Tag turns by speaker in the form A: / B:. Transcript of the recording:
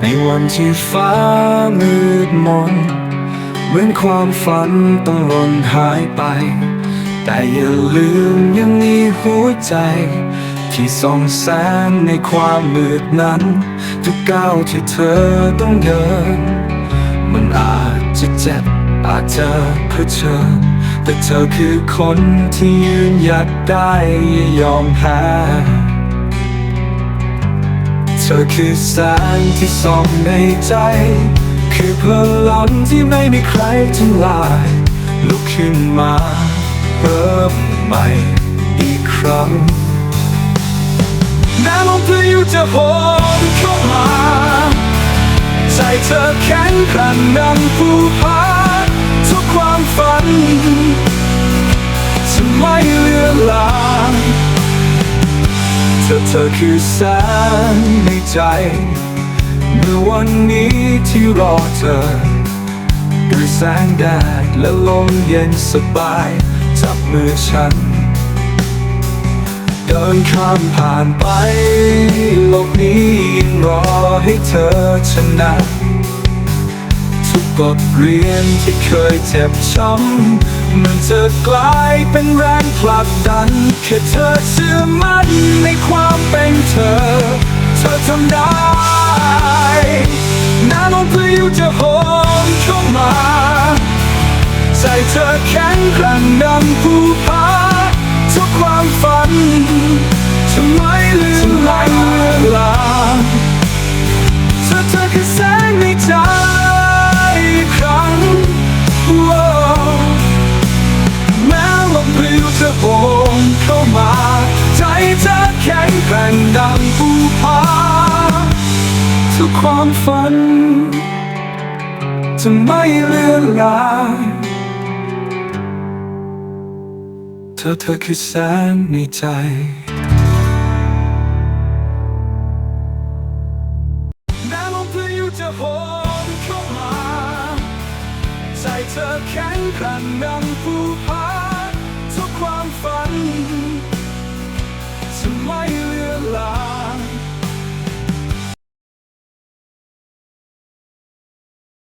A: ในวันที่ฟ้ามืดมนเหมือนความฝันต้องหล่นหายไป แต่อย่าลืมยังมีหัวใจ ที่ส่องแสงในความมืดนั้น ทุกก้าวที่เธอต้องเดิน มันอาจจะเจ็บอาจจะเผชิญแต่เธอคือคนที่ยืนหยัดได้ยอมแพ้ ธอคือแสงที่ส่องในใจ คือพลังที่ไม่มีใครทำลาย ลุกขึ้นมาเริ่มใหม่อีกครั้งแม้ลมพายุจะโหมเข้ามา ใจเธอแข็งแกร่งผู้พา เธอเธอคือแสงในใจ เมื่อวันนี้ที่รอเธอด้วยแสงแดดและลมเย็นสบาย จับมือฉัน เดินข้ามผ่านไป โลกนี้ยังรอให้เธอชนะทุกบทเรียนที่เคยเจ็บช้ำมันจะกลายเป็นแรงผลักดัน แค่เธอเชื่อมั่นในความเป็นเธอ เธอทำได้น้ำลมพายุจะโหมเข้ามา ใจเธอแข็งแกร่งนำผู้พา มเข้ามา ใจเธอแข็งแกร่งดังผู้พาทุกความฝัน จะไม่เลือนลางเธอเธอคือแสงในใจแม้ลมพายุจะโหมเข้ามา ใจเธอแข็งแกร่งนำผู้พา